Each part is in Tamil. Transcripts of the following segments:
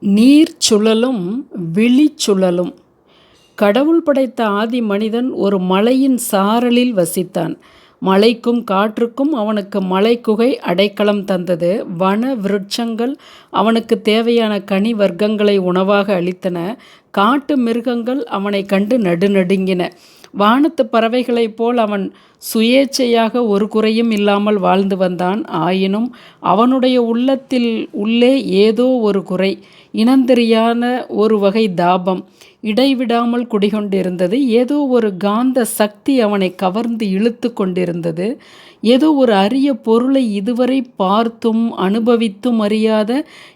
நீர் சுழலும் விழி சுழலும் கடவுள் படைத்த ஆதி மனிதன் ஒரு மலையின் சாரலில் வசித்தான். மலைக்கும் காற்றுக்கும் அவனுக்கு மலைக்குகை அடைக்கலம் தந்தது. வன விருட்சங்கள் அவனுக்கு தேவையான கனி வர்க்கங்களை உணவாக அளித்தன. காட்டு மிருகங்கள் அவனை கண்டு நடுநடுங்கின. வானத்து பறவைகளைப் போல் அவன் சுயேச்சையாக ஒரு குறையும் இல்லாமல் வாழ்ந்து வந்தான். ஆயினும் அவனுடைய உள்ளத்தில் உள்ளே ஏதோ ஒரு குறை. இனந்தெரியான ஒரு வகை தாபம் இடைவிடாமல் குடிகொண்டிருந்தது. ஏதோ ஒரு காந்த சக்தி அவனை கவர்ந்து இழுத்து கொண்டிருந்தது. ஏதோ ஒரு அரிய பொருளை இதுவரை பார்த்தும் அனுபவித்தும் அறியாத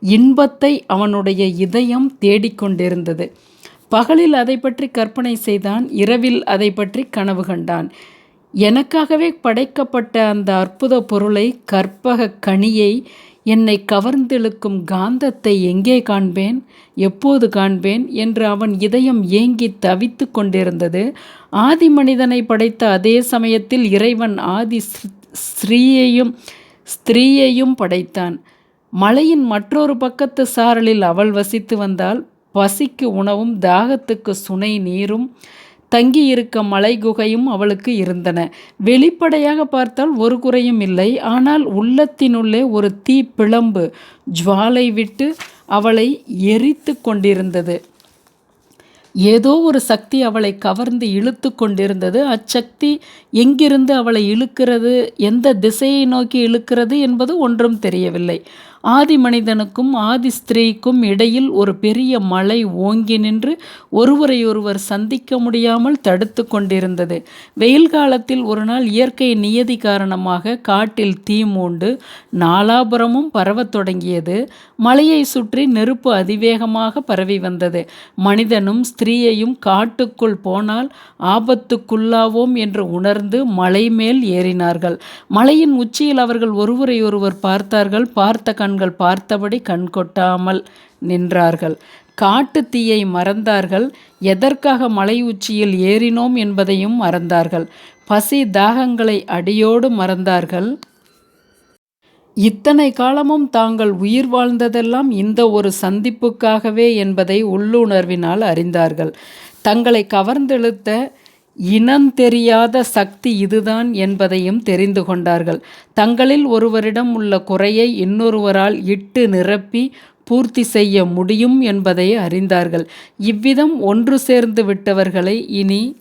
இன்பத்தை அவனுடைய இதயம் தேடிக் பகலில் பகலில் பற்றி கற்பனை செய்தான். இரவில் அதை பற்றி கனவு கண்டான். எனக்காகவே படைக்கப்பட்ட அந்த அற்புதப் பொருளை, கற்பக கனியை, என்னை கவர்ந்திழுக்கும் காந்தத்தை எங்கே காண்பேன்? எப்போது காண்பேன்? என்று அவன் இதயம் ஏங்கித் தவித்துக் கொண்டிருந்தது. ஆதி மனிதனை படைத்த அதே சமயத்தில் இறைவன் ஆதி ஸ்ரீயையும் ஸ்திரீயையும் படைத்தான். மலையின் மற்றொரு பக்கத்து சாரலில் அவள் வசித்து வந்தால் பசிக்கு உணவும் தாகத்துக்கு சுனை நீரும் தங்கியிருக்க மலைக்குகையும் அவளுக்கு இருந்தன. வெளிப்படையாக பார்த்தால் ஒரு குறையும் இல்லை. ஆனால் உள்ளத்தினுள்ளே ஒரு தீ பிளம்பு ஜுவாலை விட்டு அவளை எரித்துக் கொண்டிருந்தது. ஏதோ ஒரு சக்தி அவளை கவர்ந்து இழுத்து கொண்டிருந்தது. அச்சக்தி எங்கிருந்து அவளை இழுக்கிறது எந்த திசையை நோக்கி இழுக்கிறது என்பது ஒன்றும் தெரியவில்லை. ஆதி மனிதனுக்கும் ஆதி ஸ்திரீக்கும் இடையில் ஒரு பெரிய மலை ஓங்கி நின்று ஒருவரையொருவர் சந்திக்க முடியாமல் தடுத்து கொண்டிருந்தது. வெயில் காலத்தில் ஒருநாள் இயற்கை நியதி காரணமாக காட்டில் தீ மூண்டு நாலாபுறமும் பரவத் தொடங்கியது. மலையை சுற்றி நெருப்பு அதிவேகமாக பரவி வந்தது. மனிதனும் ஸ்திரீயையும் காட்டுக்குள் போனால் ஆபத்துக்குள்ளாவோம் என்று உணர்ந்து மலை மேல் ஏறினார்கள். மலையின் உச்சியில் அவர்கள் ஒருவரையொருவர் பார்த்தார்கள். பார்த்த கண்கள் பார்த்தபடி கண்கொட்டாமல் நின்றார்கள். காட்டு தீயை மறந்தார்கள். எதற்காக மலை உச்சியில் ஏறினோம் என்பதையும் மறந்தார்கள். பசி தாகங்களை அடியோடு மறந்தார்கள். இத்தனை காலமும் தாங்கள் உயிர் வாழ்ந்ததெல்லாம் இந்த ஒரு சந்திப்புக்காகவே என்பதை உள்ளுணர்வினால் அறிந்தார்கள். தங்களை கவர்ந்தெழுத்த இனந்தெரியாத சக்தி இதுதான் என்பதையும் தெரிந்து கொண்டார்கள். தங்களில் ஒருவரிடம் உள்ள குறையை இன்னொருவரால் இட்டு நிரப்பி பூர்த்தி செய்ய முடியும் என்பதை அறிந்தார்கள். இவ்விதம் ஒன்று சேர்ந்து விட்டவர்களை இனி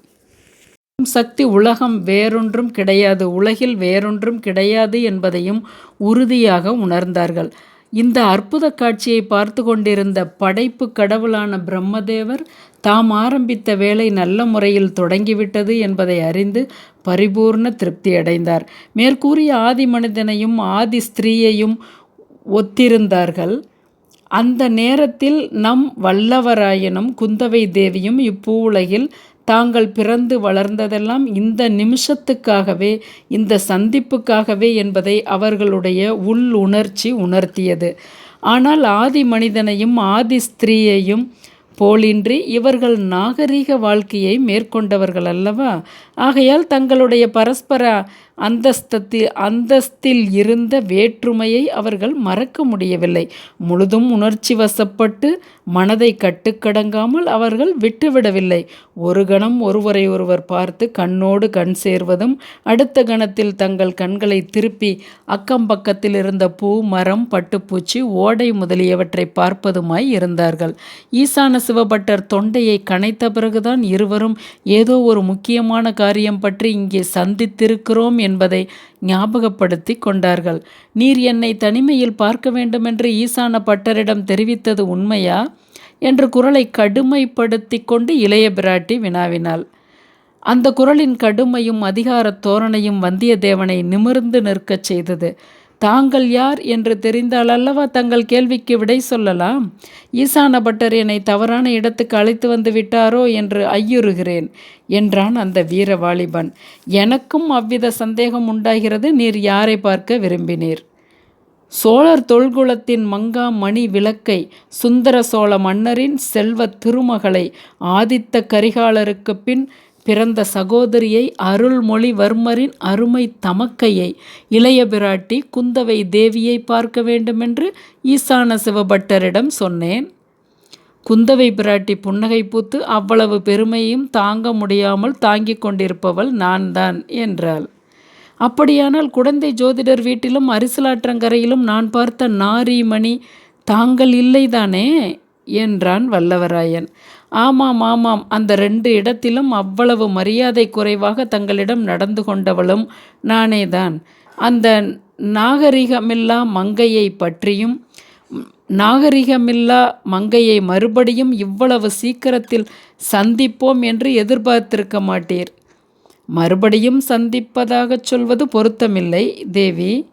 சக்தி உலகம் வேறொன்றும் கிடையாது உலகில் வேறொன்றும் கிடையாது என்பதையும் உறுதியாக உணர்ந்தார்கள். இந்த அற்புத காட்சியை பார்த்து கொண்டிருந்த படைப்பு கடவுளான பிரம்மதேவர் தாம் ஆரம்பித்த வேலை நல்ல முறையில் தொடங்கிவிட்டது என்பதை அறிந்து பரிபூர்ண திருப்தி அடைந்தார் மேற்கூறிய ஆதி மனிதனையும் ஆதி ஸ்திரீயையும் ஒத்திருந்தார்கள். அந்த நேரத்தில் நம் வல்லவராயனும் குந்தவை தேவியும் இப்பூவுலகில் தாங்கள் பிறந்து வளர்ந்ததெல்லாம் இந்த நிமிஷத்துக்காகவே இந்த சந்திப்புக்காகவே என்பதை அவர்களுடைய உள்ளுணர்ச்சி உணர்த்தியது. ஆனால் ஆதி மனிதனையும் ஆதி ஸ்திரீயையும் போலின்றி இவர்கள் நாகரிக வாழ்க்கையை மேற்கொண்டவர்கள் அல்லவா? ஆகையால் தங்களுடைய பரஸ்பர அந்தஸ்தில் இருந்த வேற்றுமையை அவர்கள் மறக்க முடியவில்லை. முழுதும் உணர்ச்சி வசப்பட்டு மனதை கட்டுக்கடங்காமல் அவர்கள் விட்டுவிடவில்லை. ஒரு கணம் ஒருவரையொருவர் பார்த்து கண்ணோடு கண் சேர்வதும் அடுத்த கணத்தில் தங்கள் கண்களை திருப்பி அக்கம் பக்கத்தில் இருந்த பூ மரம் பட்டுப்பூச்சி ஓடை முதலியவற்றை பார்ப்பதுமாய் இருந்தார்கள். ஈசான சிவபட்டர் தொண்டையை கனைத்த பிறகுதான் இருவரும் ஏதோ ஒரு முக்கியமான காரியம் பற்றி இங்கே சந்தித்திருக்கிறோம் என்பதை ஞாபகப்படுத்தி கொண்டார்கள். நீர் என்னை தனிமையில் பார்க்க வேண்டுமென்று ஈசான பட்டரிடம் தெரிவித்தது உண்மையா? என்று குரலை கடுமைப்படுத்திக் கொண்டு இளைய பிராட்டி வினாவினாள். அந்த குரலின் கடுமையும் அதிகாரத் தோரணையும் வந்தியத்தேவனை நிமிர்ந்து நிற்கச் செய்தது. தாங்கள் யார் என்று தெரிந்தால் அல்லவா தங்கள் கேள்விக்கு விடை சொல்லலாம். ஈசான பட்டர் என்னை தவறான இடத்துக்கு அழைத்து வந்து விட்டாரோ என்று ஐயுறுகிறேன் என்றான் அந்த வீர வாலிபன். எனக்கும் அவ்வித சந்தேகம் உண்டாகிறது. நீர் யாரை பார்க்க விரும்பினீர்? சோழர் தொல்குலத்தின் மங்கா மணி விளக்கை சுந்தர சோழ மன்னரின் செல்வத் திருமகளை ஆதித்த கரிகாலருக்குப் பின் பிறந்த சகோதரியை அருள்மொழிவர்மரின் அருமை தமக்கையை இளைய பிராட்டி குந்தவை தேவியை பார்க்க வேண்டுமென்று ஈசான சிவபட்டரிடம் சொன்னேன். குந்தவை பிராட்டி புன்னகை பூத்து அவ்வளவு பெருமையும் தாங்க முடியாமல் தாங்கிக் கொண்டிருப்பவள் நான் தான் என்றாள். அப்படியானால் குடந்தை ஜோதிடர் வீட்டிலும் அரிசலாற்றங்கரையிலும் நான் பார்த்த நாரிமணி தாங்கள் இல்லைதானே? என்றான் வல்லவராயன். ஆமாம் ஆமாம். அந்த ரெண்டு இடத்திலும் அவ்வளவு மரியாதை குறைவாக தங்களிடம் நடந்து கொண்டவளும் நானேதான். அந்த நாகரிகமில்லா மங்கையை பற்றியும் நாகரிகமில்லா மங்கையை மறுபடியும் இவ்வளவு சீக்கிரத்தில் சந்திப்போம் என்று எதிர்பார்த்திருக்க மாட்டீர். மறுபடியும் சந்திப்பதாகச் சொல்வது பொருத்தமில்லை தேவி.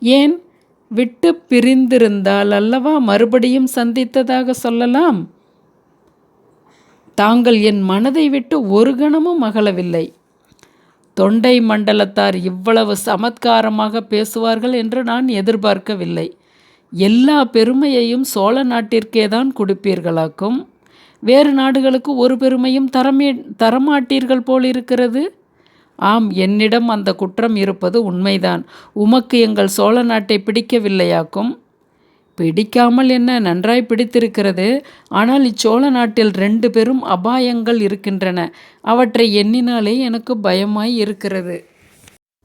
ஏன்? விட்டு பிரிந்திருந்தால் அல்லவா மறுபடியும் சந்தித்ததாக சொல்லலாம்? தாங்கள் என் மனதை விட்டு ஒரு கணமும் அகலவில்லை. தொண்டை மண்டலத்தார் இவ்வளவு சமத்காரமாக பேசுவார்கள் என்று நான் எதிர்பார்க்கவில்லை. எல்லா பெருமையையும் சோழ நாட்டிற்கே தான் கொடுப்பீர்களாக்கும். வேறு நாடுகளுக்கு ஒரு பெருமையும் தரமே தரமாட்டீர்கள் போல் இருக்கிறது ஆம் என்னிடம் அந்த குற்றம் இருப்பது உண்மைதான். உமக்கு எங்கள் சோழ நாட்டை பிடிக்கவில்லையாக்கும். பிடிக்காமல் என்ன நன்றாய் பிடித்திருக்கிறது? ஆனால் இச்சோழ நாட்டில் ரெண்டு பெரும் அபாயங்கள் இருக்கின்றன. அவற்றை எண்ணினாலே எனக்கு பயமாய் இருக்கிறது.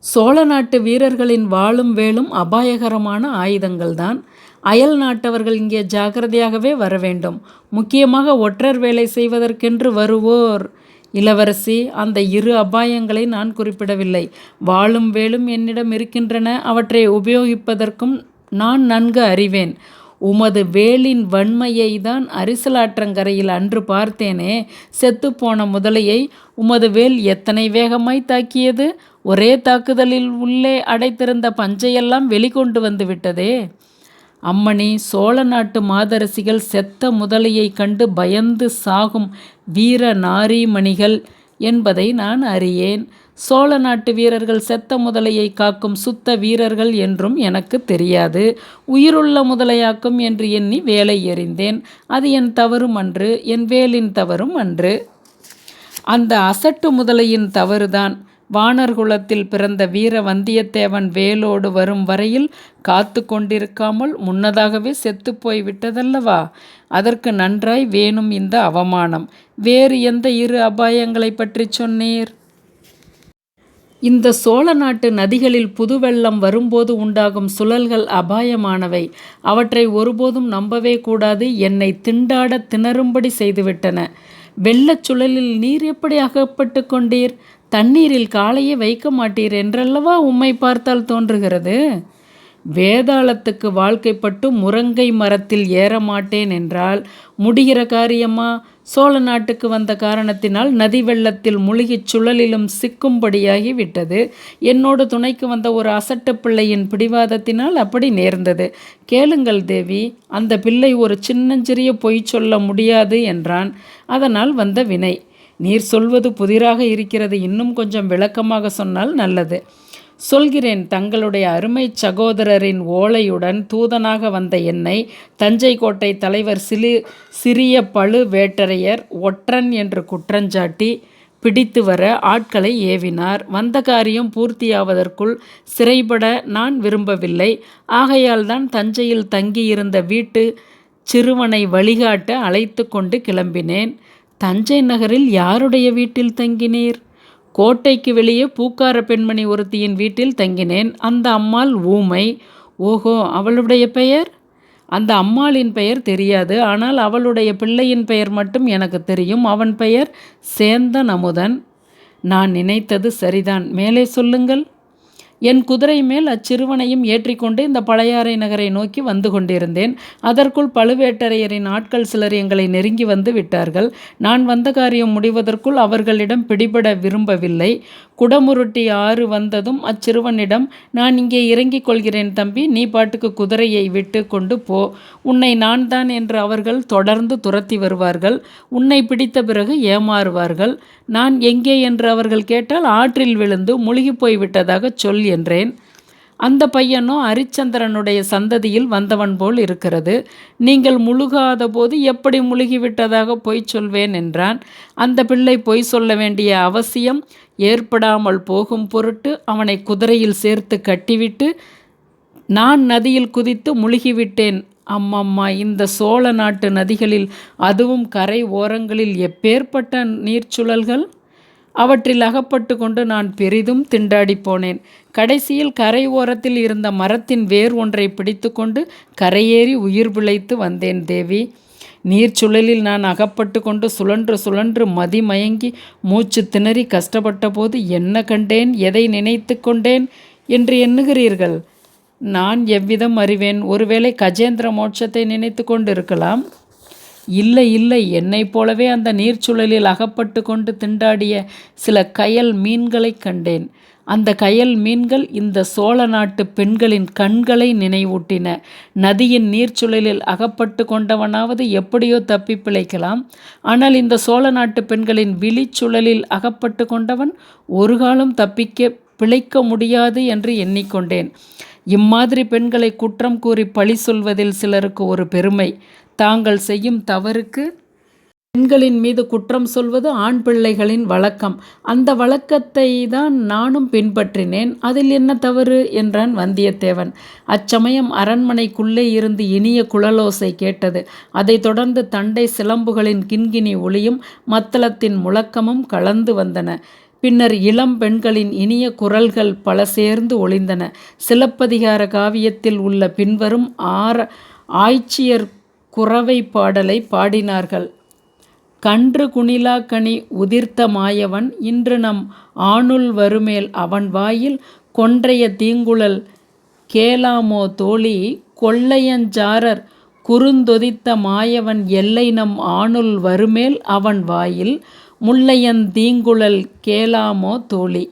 சோழ நாட்டு வீரர்களின் வாழும் வேலும் அபாயகரமான ஆயுதங்கள்தான். அயல் நாட்டவர்கள் இங்கே ஜாக்கிரதையாகவே வர வேண்டும். முக்கியமாக ஒற்றர் வேலை செய்வதற்கென்று வருவோர். இளவரசி அந்த இரு அபாயங்களை நான் குறிப்பிடவில்லை. வாழும் வேலும் என்னிடம் இருக்கின்றன. அவற்றை உபயோகிப்பதற்கும் நான் நன்கு அறிவேன். உமது வேலின் வன்மையை தான் அரிசலாற்றங்கரையில் அன்று பார்த்தேனே. செத்துப்போன முதலையை உமது வேல் எத்தனை வேகமாய் தாக்கியது? ஒரே தாக்குதலில் உள்ளே அடைத்திருந்த பஞ்சையெல்லாம் வெளிக்கொண்டு வந்து விட்டதே. அம்மணி சோழ நாட்டு மாதரசிகள் செத்த முதலையை கண்டு பயந்து சாகும் வீர நாரிமணிகள் என்பதை நான் அறியேன். சோழ நாட்டு வீரர்கள் செத்த முதலையை காக்கும் சுத்த வீரர்கள் என்றும் எனக்கு தெரியாது. உயிருள்ள முதலையாக்கும் என்று எண்ணி வேலை எறிந்தேன். அது என் தவறும் அன்று என் வேலின் தவறும் அன்று. அந்த அசட்டு முதலையின் தவறுதான். வானர் குலத்தில் பிறந்த வீர வந்தியத்தேவன் வேலோடு வரும் வரையில் காத்து கொண்டிருக்காமல் முன்னதாகவே செத்துப்போய் விட்டதல்லவா? அதற்கு நன்றாய் வேணும் இந்த அவமானம். வேறு எந்த இரு அபாயங்களை பற்றி சொன்னீர்? இந்த சோழ நாட்டு நதிகளில் புதுவெள்ளம் வரும்போது உண்டாகும் சுழல்கள் அபாயமானவை. அவற்றை ஒருபோதும் நம்பவே கூடாது. என்னை திண்டாட திணறும்படி செய்துவிட்டன. வெள்ளச் சுழலில் நீர் எப்படி அகப்பட்டு கொண்டீர்? தண்ணீரில் காலையே வைக்க மாட்டீர் என்றல்லவா உம்மை பார்த்தால் தோன்றுகிறது? வேதாளத்துக்கு வாழ்க்கைப்பட்டு முருங்கை மரத்தில் ஏற மாட்டேன் என்றால் முடிகிற காரியமா? சோழ நாட்டுக்கு வந்த காரணத்தினால் நதி வெள்ளத்தில் முழுகிச் சுழலிலும் சிக்கும்படியாகி விட்டது. என்னோடு துணைக்கு வந்த ஒரு அசட்டு பிள்ளையின் பிடிவாதத்தினால் அப்படி நேர்ந்தது. கேளுங்கள் தேவி அந்த பிள்ளை ஒரு சின்னஞ்சிறிய பொய் சொல்ல முடியாது என்றான். அதனால் வந்த வினை. நீர் சொல்வது புதிராக இருக்கிறது. இன்னும் கொஞ்சம் விளக்கமாக சொன்னால் நல்லது. சொல்கிறேன் தங்களுடைய அருமை சகோதரரின் ஓலையுடன் தூதனாக வந்த என்னை தஞ்சை கோட்டை தலைவர் சிறு சிறிய பழுவேட்டரையர் ஒற்றன் என்று குற்றஞ்சாட்டி பிடித்து வர ஆட்களை ஏவினார். வந்த காரியம் பூர்த்தியாவதற்குள் சிறைபட நான் விரும்பவில்லை. ஆகையால் தான் தஞ்சையில் தங்கியிருந்த வீட்டு சிறுவனை வழிகாட்ட அழைத்து கொண்டு கிளம்பினேன். தஞ்சை நகரில் யாருடைய வீட்டில் தங்கினீர்? கோட்டைக்கு வெளியே பூக்கார பெண்மணி ஒருத்தியின் வீட்டில் தங்கினேன். அந்த அம்மாள் ஊமை. ஓஹோ அவளுடைய பெயர்? அந்த அம்மாளின் பெயர் தெரியாது. ஆனால் அவளுடைய பிள்ளையின் பெயர் மட்டும் எனக்கு தெரியும். அவன் பெயர் சேந்தன் அமுதன். நான் நினைத்தது சரிதான். மேலே சொல்லுங்கள். என் குதிரை மேல் அச்சிறுவனையும் ஏற்றிக்கொண்டு இந்த பழையாறை நகரை நோக்கி வந்து கொண்டிருந்தேன். அதற்குள் பழுவேட்டரையரின் ஆட்கள் சிலர் எங்களை நெருங்கி வந்து விட்டார்கள். நான் வந்த காரியம் முடிவதற்குள் அவர்களிடம் பிடிபட விரும்பவில்லை. குடமுருட்டி ஆறு வந்ததும் அச்சிறுவனிடம் நான் இங்கே இறங்கிக் கொள்கிறேன் தம்பி நீ பாட்டுக்கு குதிரையை விட்டு கொண்டு போ. உன்னை நான் தான் என்று அவர்கள் தொடர்ந்து துரத்தி வருவார்கள். உன்னை பிடித்த பிறகு ஏமாறுவார்கள். நான் எங்கே? என்று அவர்கள் கேட்டால் ஆற்றில் விழுந்து முழுகி போய் விட்டதாக சொல் என்றேன். அந்த பையனோ அரிச்சந்திரனுடைய சந்ததியில் வந்தவன் போல் இருக்கிறது. நீங்கள் முழுகாத போது எப்படி முழுகிவிட்டதாக பொய் சொல்வேன் என்றான். அந்த பிள்ளை பொய் சொல்ல வேண்டிய அவசியம் ஏற்படாமல் போகும் பொருட்டு அவனை குதிரையில் சேர்த்து கட்டிவிட்டு நான் நதியில் குதித்து முழுகிவிட்டேன். அம்மம்மா இந்த சோழ நாட்டு நதிகளில் அதுவும் கரை ஓரங்களில் எப்பேற்பட்ட நீர்ச்சுழல்கள்? அவற்றில் அகப்பட்டு கொண்டு நான் பெரிதும் திண்டாடி போனேன். கடைசியில் கரை ஓரத்தில் இருந்த மரத்தின் வேர் ஒன்றை பிடித்துக்கொண்டு கரையேறி உயிர் பிழைத்து வந்தேன் தேவி. நீர் சுழலில் நான் அகப்பட்டு கொண்டு சுழன்று சுழன்று மதிமயங்கி மூச்சு திணறி கஷ்டப்பட்ட போது என்ன கண்டேன் எதை நினைத்து கொண்டேன் என்று எண்ணுகிறீர்கள்? நான் எவ்விதம் அறிவேன்? ஒருவேளை கஜேந்திர மோட்சத்தை நினைத்து கொண்டிருக்கலாம். இல்லை இல்லை. என்னைப் போலவே அந்த நீர்ச்சுழலில் அகப்பட்டு கொண்டு திண்டாடிய சில கயல் மீன்களைக் கண்டேன். அந்த கயல் மீன்கள் இந்த சோழ நாட்டு பெண்களின் கண்களை நினைவூட்டின. நதியின் நீர்ச்சுழலில் அகப்பட்டு கொண்டவனாவது எப்படியோ தப்பி பிழைக்கலாம். ஆனால் இந்த சோழ நாட்டு பெண்களின் விழிச்சுழலில் அகப்பட்டு கொண்டவன் ஒரு காலம் தப்பிக்க பிழைக்க முடியாது என்று எண்ணிக்கொண்டேன். இம்மாதிரி பெண்களை குற்றம் கூறி பழி சொல்வதில் சிலருக்கு ஒரு பெருமை. தாங்கள் செய்யும் தவறுக்கு பெண்களின் மீது குற்றம் சொல்வது ஆண் பிள்ளைகளின் வழக்கம். அந்த வழக்கத்தை தான் நானும் பின்பற்றினேன். அதில் என்ன தவறு? என்றான் வந்தியத்தேவன். அச்சமயம் அரண்மனைக்குள்ளே இருந்து இனிய குழலோசை கேட்டது. அதைத் தொடர்ந்து தண்டை சிலம்புகளின் கிண்கிணி ஒளியும் மத்தளத்தின் முழக்கமும் கலந்து வந்தன. பின்னர் இளம் பெண்களின் இனிய குரல்கள் பல சேர்ந்து ஒளிந்தன. சிலப்பதிகார காவியத்தில் உள்ள பின்வரும் ஆர ஆய்ச்சியர் குறவை பாடலை பாடினார்கள். கன்று குணிலாக்கணி உதிர்த்த மாயவன் இன்று நம் ஆணுள் வருமேல் அவன் வாயில் கொன்றைய தீங்குழல் கேளாமோ தோழி கொள்ளையஞ்சாரர் குறுந்தொதித்த மாயவன் எல்லை நம் ஆணுள் வருமேல் அவன் வாயில் முல்லையன் தீங்குழல் கேளாமோ தோழி?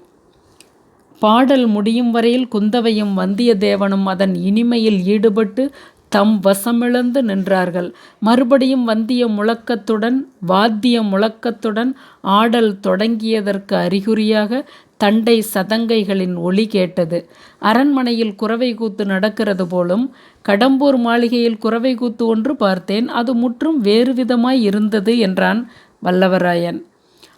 பாடல் முடியும் வரையில் குந்தவையும் வந்தியத்தேவனும் அதன் இனிமையில் ஈடுபட்டு தம் வசமிழந்து நின்றார்கள். மறுபடியும் வந்திய முழக்கத்துடன் வாத்திய முழக்கத்துடன் ஆடல் தொடங்கியதற்கு அறிகுறியாக தண்டை சதங்கைகளின் ஒளி கேட்டது. அரண்மனையில் குறவை கூத்து நடக்கிறது போலும் கடம்பூர் மாளிகையில் குறவை கூத்து ஒன்று பார்த்தேன். அது முற்றும் வேறு விதமாய் இருந்தது என்றான் வல்லவராயன்.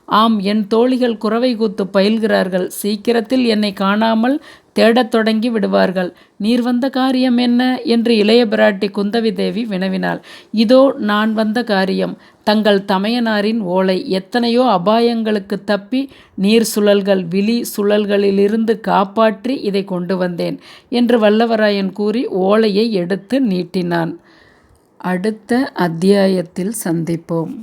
ஆம் என் தோழிகள் குறவை கூத்து பயில்கிறார்கள். சீக்கிரத்தில் என்னை காணாமல் தேடத் தொடங்கி விடுவார்கள். நீர் வந்த காரியம் என்ன? என்று இளைய பிராட்டி குந்தவி தேவி வினவினாள். இதோ நான் வந்த காரியம். தங்கள் தமையனாரின் ஓலை எத்தனையோ அபாயங்களுக்கு தப்பி நீர் சுழல்கள் விழி சுழல்களிலிருந்து காப்பாற்றி இதை கொண்டு வந்தேன் என்று வல்லவராயன் கூறி ஓலையை எடுத்து நீட்டினான். அடுத்த அத்தியாயத்தில் சந்திப்போம்.